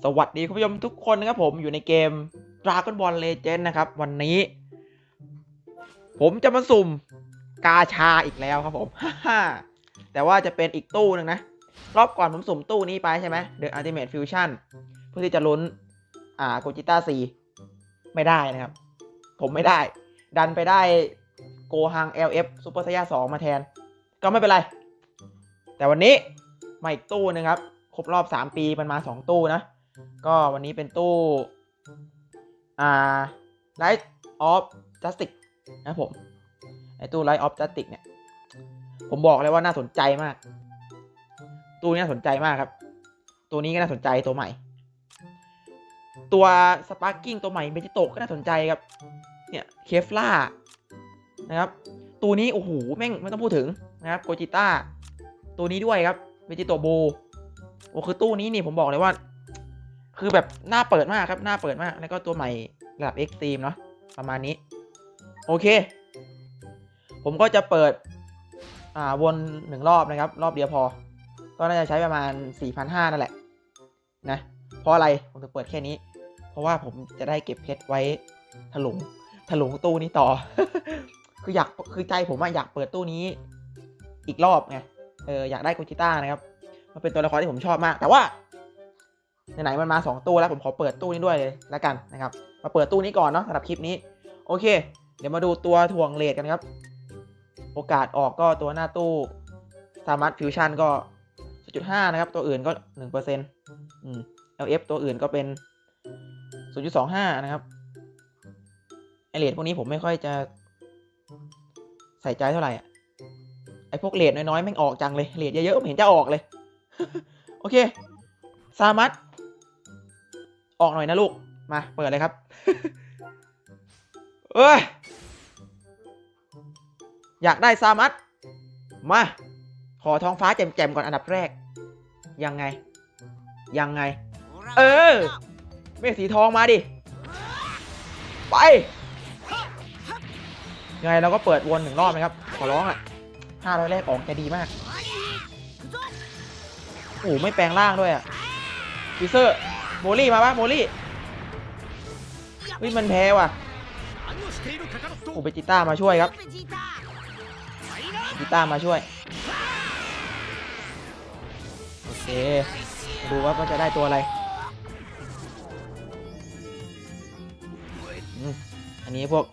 สวัสดีคุณผู้ชมทุกคนนะครับผมอยู่ในเกม Dragon Ball Legend นะครับ วันนี้ ผมจะมาสุ่มกาชาอีกแล้วครับผมแต่ว่าจะเป็นอีกตู้หนึ่งนะ รอบก่อนผมสุ่มตู้นี้ไปใช่ไหม The Ultimate Fusion เพื่อที่จะลุ้น อ่าโกจิต้าซีไม่ได้นะครับ ผมไม่ได้ ดันไปได้โกฮัง LF Super Saiyan 2 มาแทน ก็ไม่เป็นไร แต่วันนี้มาอีกตู้หนึงครับครบรอบ 3 ปีมันมา 2 ตู้นะ ก็วันนี้เป็นตู้ อ่า Light of Justice นะครับผม ไอตู้ Light of Justice เนี่ย ผมบอกเลยว่าน่าสนใจมาก ตู้นี้น่าสนใจมากครับ ตัวนี้ก็น่าสนใจตัวใหม่ ตัวสปาร์กิ้งตัวใหม่เบจิโตก็น่าสนใจครับ เนี่ยเคฟล่านะครับ ตัวนี้ โอ้โห แม่งไม่ต้องพูดถึงนะครับโกจิต้า ตัวนี้ด้วยครับเบจิโตโบโอ้คือตู้นี้นี่ผมบอกเลยว่า คือแบบน่าเปิดมากครับน่าเปิดมาก แล้วก็ตัวใหม่ระดับเอ็กซ์ตรีมเนาะประมาณนี้ โอเค ผมก็จะเปิด อ่าวนหนึ่งรอบนะครับ รอบเดียวพอ ก็น่าจะใช้ประมาณ 4,500นั่นแหละ นะ เพราะอะไร ผมถึงเปิดแค่นี้ เพราะว่าผมจะได้เก็บเพชรไว้ถลุงถลุงตู้นี้ต่อ คืออยากคือใจผมอะอยากเปิดตู้นี้ อีกรอบไงเอออยากได้โกจิต้านะครับ มันเป็นตัวละครที่ผมชอบมาก แต่ว่า ไหนๆมันมา 2 ตู้แล้วผมขอเปิดตู้นี้ด้วยเลยแล้วกันนะครับ มาเปิดตู้นี้ก่อนเนาะสำหรับคลิปนี้ โอเค เดี๋ยวมาดูตัวถ่วงเลทกันครับ โอกาสออกก็ตัวหน้าตู้สามัตฟิวชั่นก็ 0.5 นะครับ ตัวอื่นก็ 1%อืม LF ตัวอื่นก็เป็น 0.25 นะครับไอเลทพวกนี้ผมไม่ค่อยจะใส่ใจเท่าไหร่อะไอพวกเลทน้อยๆแม่งออกจังเลยเลทเยอะๆผมเห็นจะออกเลย โอเคซามัต ออกหน่อยนะลูก มา เปิดเลยครับ เอ้ย อยากได้ซามัตมา ขอท้องฟ้าแจ่มๆก่อนอันดับแรก ยังไง ยังไง เออ เมฆสีทองมาดิ ไปยังไงเราก็เปิดวนหนึ่งรอบไหมครับ ขอร้องอะห้าร้อยแรกออกจะดีมาก โอ้โหไม่แปลงร่างด้วยอะฟิเซอร์ โมลี่มาปะโมลี่เฮ้ยมันแพ้ว่ะโอ้เบจิต้ามาช่วยครับจิต้ามาช่วย โอเค ดูว่ามันจะได้ตัวอะไร อันนี้พวก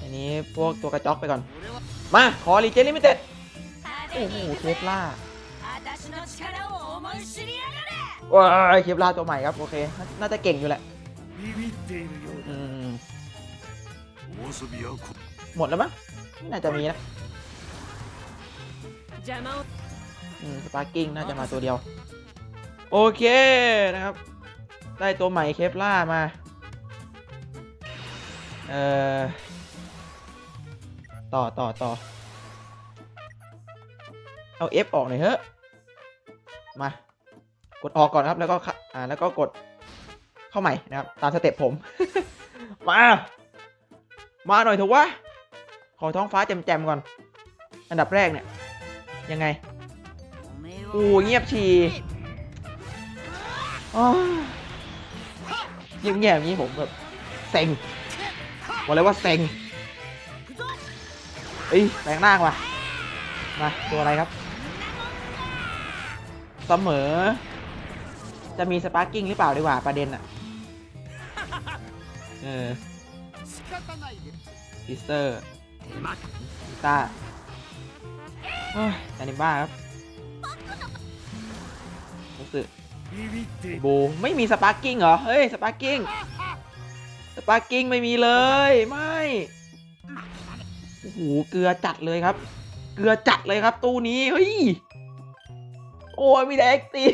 อันนี้พวกตัวกระจอกไปก่อน มา ขอรีเจนลิมิเต็ด โอ้โหเทสลา ว้ายเคปลาตัวใหม่ครับโอเค น่าจะเก่งอยู่แหละอืมหมดแล้วมั้งไม่น่าจะมีนะอืมสปาร์กิ้งน่าจะมาตัวเดียว โอเคนะครับ ได้ตัวใหม่เคปล่ามา เอ่อ ต่อต่อต่อเอา F ออกหน่อยเถอะ มา กดออกก่อนครับ แล้วก็อ่าแล้วก็กดเข้าใหม่นะครับ ตามสเต็ปผม มา มาหน่อยเถูกวะขอท้องฟ้าแจ่มๆก่อน อันดับแรกเนี่ย ยังไงอู้เงียบชีเงียบเงียบๆอย่างนี้ผมแบบเซ็งบอกเลยว่าเซ็งเอ้ยแปลงร่างว่ะมาตัวอะไรครับ เสมอ จะมีสปาร์กิ้งหรือเปล่าดีกว่าประเด็นอะเออพิสเตอร์พิต้าอ้ยแอนิบ้าครับรู้สึกโบไม่มีสปาร์กิ้งเหรอ เฮ้ย สปาร์กิ้ง สปาร์กิ้งไม่มีเลย ไม่ โอ้โห เกลือจัดเลยครับ เกลือจัดเลยครับตู้นี้ เฮ้ย โอ้ยมีแต่แอคที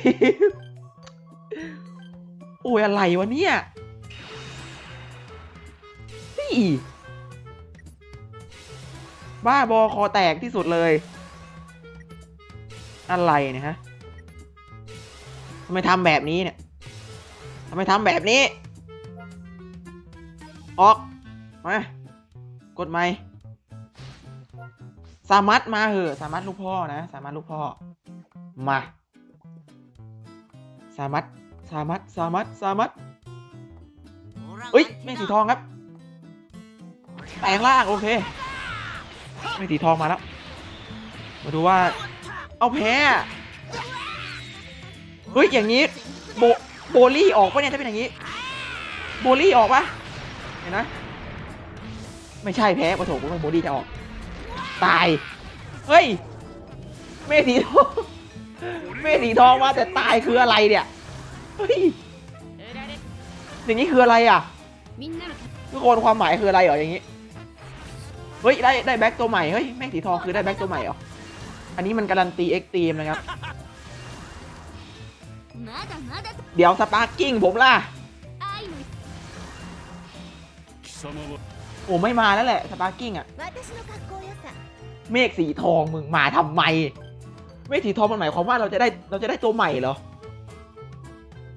โอ้ยอะไรวะเนี่ยเฮ้ยบ้าบอคอแตกที่สุดเลย อะไรเนี่ยฮะทำไมทำแบบนี้เนี่ยทำไมทำแบบนี้ ออก มากดไม่สามัดมาเหอะ สามัดลูกพ่อนะ สามัดลูกพ่อ มา สามัด สามัดสามัดสามัดเอ้ยแม่สีทองครับแปลงร่างโอเคแม่สีทองมาแล้ว มาดูว่า เอาแพ้อะเฮ้ยอย่างนี้โบโบลี่ออกปะเนี่ยถ้าเป็นอย่างนี้ โบลี่ออกปะเห็นนะไม่ใช่แพ้ปะโถกูว่าโบลี่จะออก ตาย เฮ้ยเมสีทองเมสีทองมาแต่ตายคืออะไรเนี่ย ฮ้ยอย่างนี้คืออะไรอะทุกคนความหมายคืออะไรเหรออย่างนี้เฮ้ยได้ได้แบ็กตัวใหม่เฮ้ยแม็กสีทองคือได้แบ็กตัวใหม่เหรออันนี้มันการันตีเอ็กตีมนะครับเดี๋ยวสปาร์กิ้งผมล่ะโอ้ไม่มาแล้วแหละสปาร์กิ้งอะเมฆสีทองมึงมาทำไมเมฆสีทองมันหมายความว่าเราจะได้เราจะได้ตัวใหม่เหรอ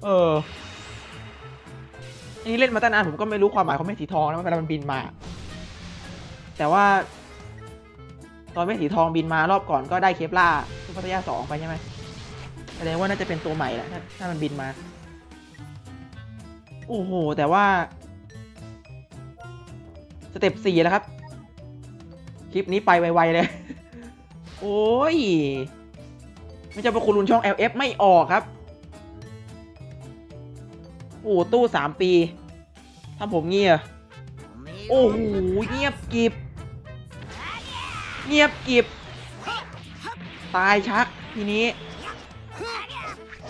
เอออันนี้เล่นมาตั้งนานผมก็ไม่รู้ความหมายของเมฆสีทองนะเวลามันบินมา แต่ว่า ตอนเมฆสีทองบินมารอบก่อนก็ได้เคปล่าซุปเปอร์พัทยาสองไปใช่ไหมแสดงว่าน่าจะเป็นตัวใหม่แหละถ้ามันบินมา โอ้โห แต่ว่า สเต็ปสี่แล้วครับ คลิปนี้ไปไวๆเลย โอ้ยไม่จะประคุณรุนช่อง LF ไม่ออกครับ โอ้ตู้สามปีทำผมเงียบโอ้โหเงียบกิบ เงียบกิบ ตายชักทีนี้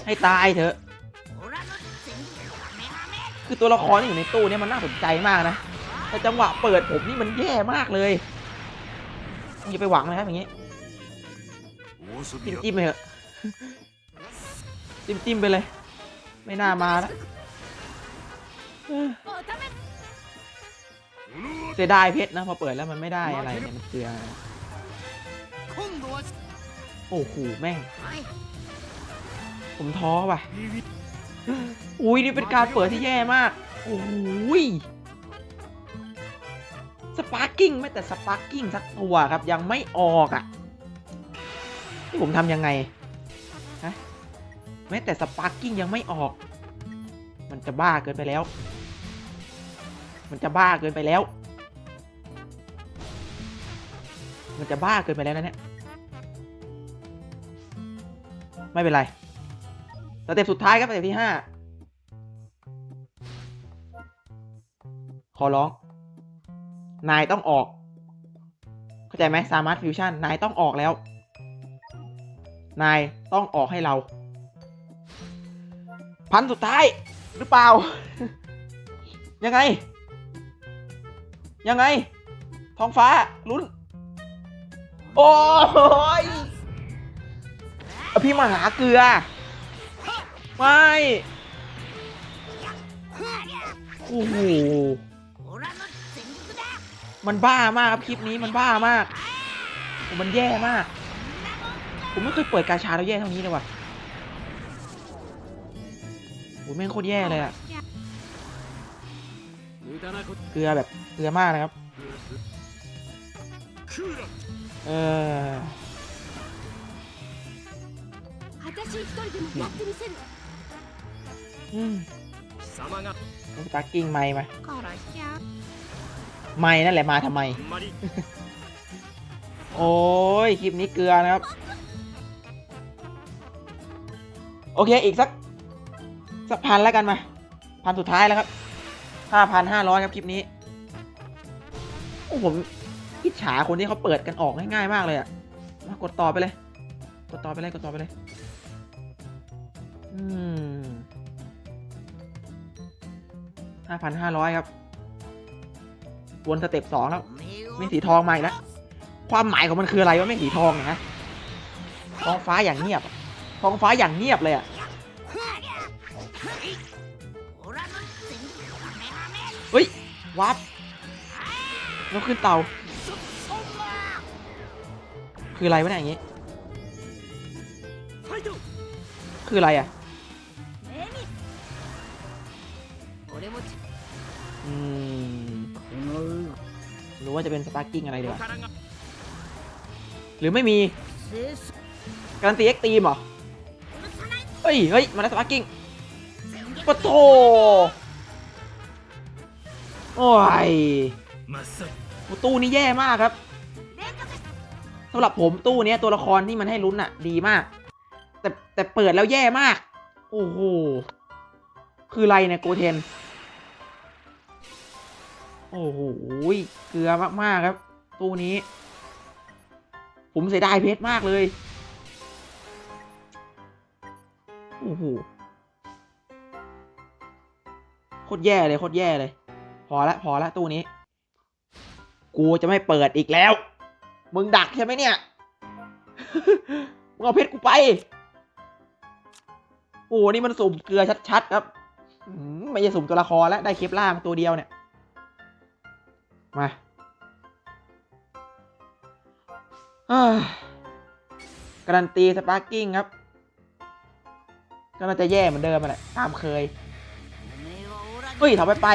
ให้ตายเถอะ คือตัวละครที่อยู่ในตู้เนี่ยมันน่าสนใจมากนะ แต่จังหวะเปิดผมนี่มันแย่มากเลยอย่าไปหวังนะครับอย่างนี้จิ้มจิ้มไปเถอะจิ้มจิ้มไปเลย ไม่น่ามาแล้ว เสียดายเพชรนะพอเปิดแล้วมันไม่ได้อะไรเนี่ยมันเสียโอ้โหแม่ง ผมท้อว่ะ อุ้ยนี่เป็นการเปิดที่แย่มาก โอ้ยสปาร์กิ้งไม่แต่สปาร์กิ้งสักตัวครับ ยังไม่ออกอะที่ผมทำยังไงฮะแม้แต่สปาร์กิ้งยังไม่ออก มันจะบ้าเกินไปแล้ว มันจะบ้าเกินไปแล้ว มันจะบ้าเกินไปแล้วนะเนี่ย ไม่เป็นไร สเต็ปสุดท้ายครับสเต็ปที่ห้า ขอร้อง นายต้องออก เข้าใจไหมสามาร์ทฟิวชั่น นายต้องออกแล้ว นายต้องออกให้เรา พันสุดท้ายหรือเปล่า ยังไง ยังไง ท้องฟ้าลุ้น โอ้ยพี่มาหาเกลือ ไม่โอ้โหมันบ้ามากครับคลิปนี้มันบ้ามาก มันแย่มาก ผมไม่เคยเปิดกาชาแล้วแย่เท่านี้เลยว่ะโอ้แม่งโคตรแย่เลยอะ เกลือแบบเกลือมากนะครับ เอออืมตากิ้งไม่ไหมไม่นั่นแหละมาทำไม โอ้ย คลิปนี้เกลือนะครับ โอเค อีกสัก สักพันแล้วกันมา พันสุดท้ายแล้วครับ ห้าพันห้าร้อยครับคลิปนี้ โอ้ผมอิจฉาคนที่เขาเปิดกันออกง่ายๆมากเลยอะมากดต่อไปเลย กดต่อไปเลย กดต่อไปเลย อืมห้าพันห้าร้อยครับ วนสเต็ปสองแล้วไม่สีทองมาอีกแล้ว ความหมายของมันคืออะไรวะไม่สีทองเนี่ยฮะท้องฟ้าอย่างเงียบ ท้องฟ้าอย่างเงียบเลยอะ เฮ้ยวับนกขึ้นเตา คืออะไรวะเนี่ยอย่างงี้ คืออะไรอะอืมหรือว่าจะเป็นสตาร์กิ้งอะไรดีกว่หรือไม่มี การันตีเอ็กตีมเหรอ เฮ้ย เฮ้ย มาแล้วสตาร์กิ้งปะโถ โอ้ยตู้นี้แย่มากครับสำหรับผมตู้นี้ตัวละครที่มันให้ลุ้นอะดีมาก แต่แต่เปิดแล้วแย่มาก โอ้โห คือไรเนี่ยโกเทน โอ้โหเกลือมากๆครับ ตู้นี้ ผมเสียดายเพชรมากเลย โอ้โห โคตรแย่เลย โคตรแย่เลย พอละพอละตู้นี้ กูจะไม่เปิดอีกแล้ว มึงดักใช่ไหมเนี่ย มึงเอาเพชรกูไป โอ้นี่มันสุ่มเกลือชัดๆครับไม่ใช่สุ่มตัวละครแล้วได้เคปล่ามตัวเดียวเนี่ย มาการันตีสปาร์กิ้งครับ ก็น่าจะแย่เหมือนเดิมแหละตามเคย เฮ้ยถอยไปไป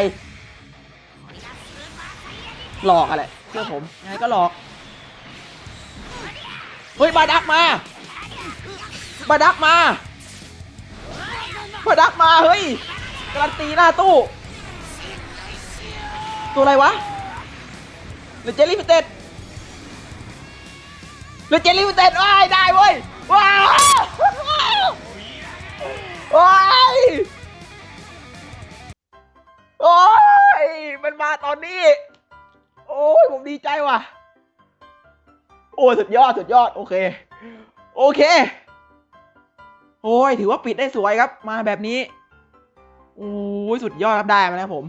หลอกอะไรเชื่อผมยังไงก็หลอก เฮ้ยบาดักมาบาดักมาบาดักมาเฮ้ยการันตีหน้าตู้ ตัวอะไรวะหรือเจลลี่ฟิเต็ดหรือเจลลี่ฟิเต็ดว้ายได้เว้ยว้าวว้ายโอ้ยมันมาตอนนี้ ดีใจว่ะ โอ้สุดยอดสุดยอด โอเค โอเค โอ้ยถือว่าปิดได้สวยครับ มาแบบนี้โอ้ยสุดยอดครับได้มาแล้วผม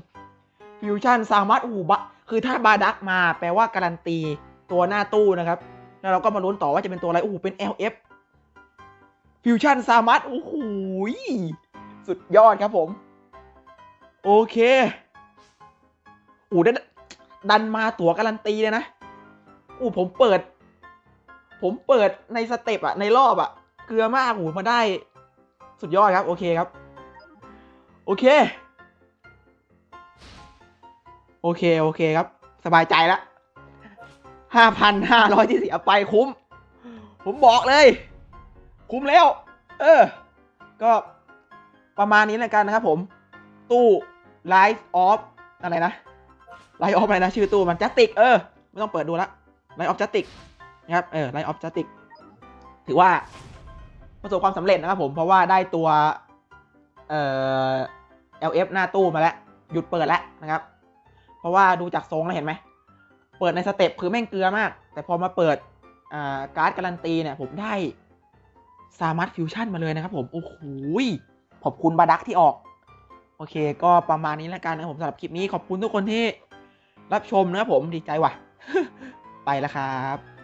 ฟิวชั่นสามารถโอ้หบะคือถ้าบาดักมาแปลว่าการันตีตัวหน้าตู้นะครับ แล้วเราก็มาลุ้นต่อว่าจะเป็นตัวอะไรโอ้โหเป็น LF ฟิวชั่นสามารถโอ้โหสุดยอดครับผม โอเคโอ้โหดัน ดันมาตั๋วการันตีเลยนะโอ้ผมเปิด ผมเปิดในสเต็ปอะในรอบอะเกลือมากโอ้โหมาได้สุดยอดครับ โอเคครับ โอเค โอเค โอเคครับ สบายใจแล้วห้าพันห้าร้อยที่เสียไปคุ้ม ผมบอกเลย คุ้มแล้ว เออ ก็ประมาณนี้แล้วกันนะครับผม ตู้ Life of อะไรนะ Life of อะไรนะชื่อตู้มัน Justice เออไม่ต้องเปิดดูละ Life of Justice นะครับเออ Life of Justice ถือว่าประสบความสำเร็จนะครับผมเพราะว่าได้ตัวเอ่อ LF หน้าตู้มาแล้ว หยุดเปิดแล้วนะครับ เพราะว่าดูจากทรงแล้วเห็นไหม เปิดในสเต็ปคือแม่งเกลือมาก แต่พอมาเปิดอ่าการ์ดการันตีเนี่ย ผมได้สามัตฟิวชั่นมาเลยนะครับผม โอ้โหขอบคุณบาดักที่ออก โอเค ก็ประมาณนี้แล้วกันนะผมสำหรับคลิปนี้ขอบคุณทุกคนที่ รับชมนะครับผมดีใจว่ะ ไปแล้วครับ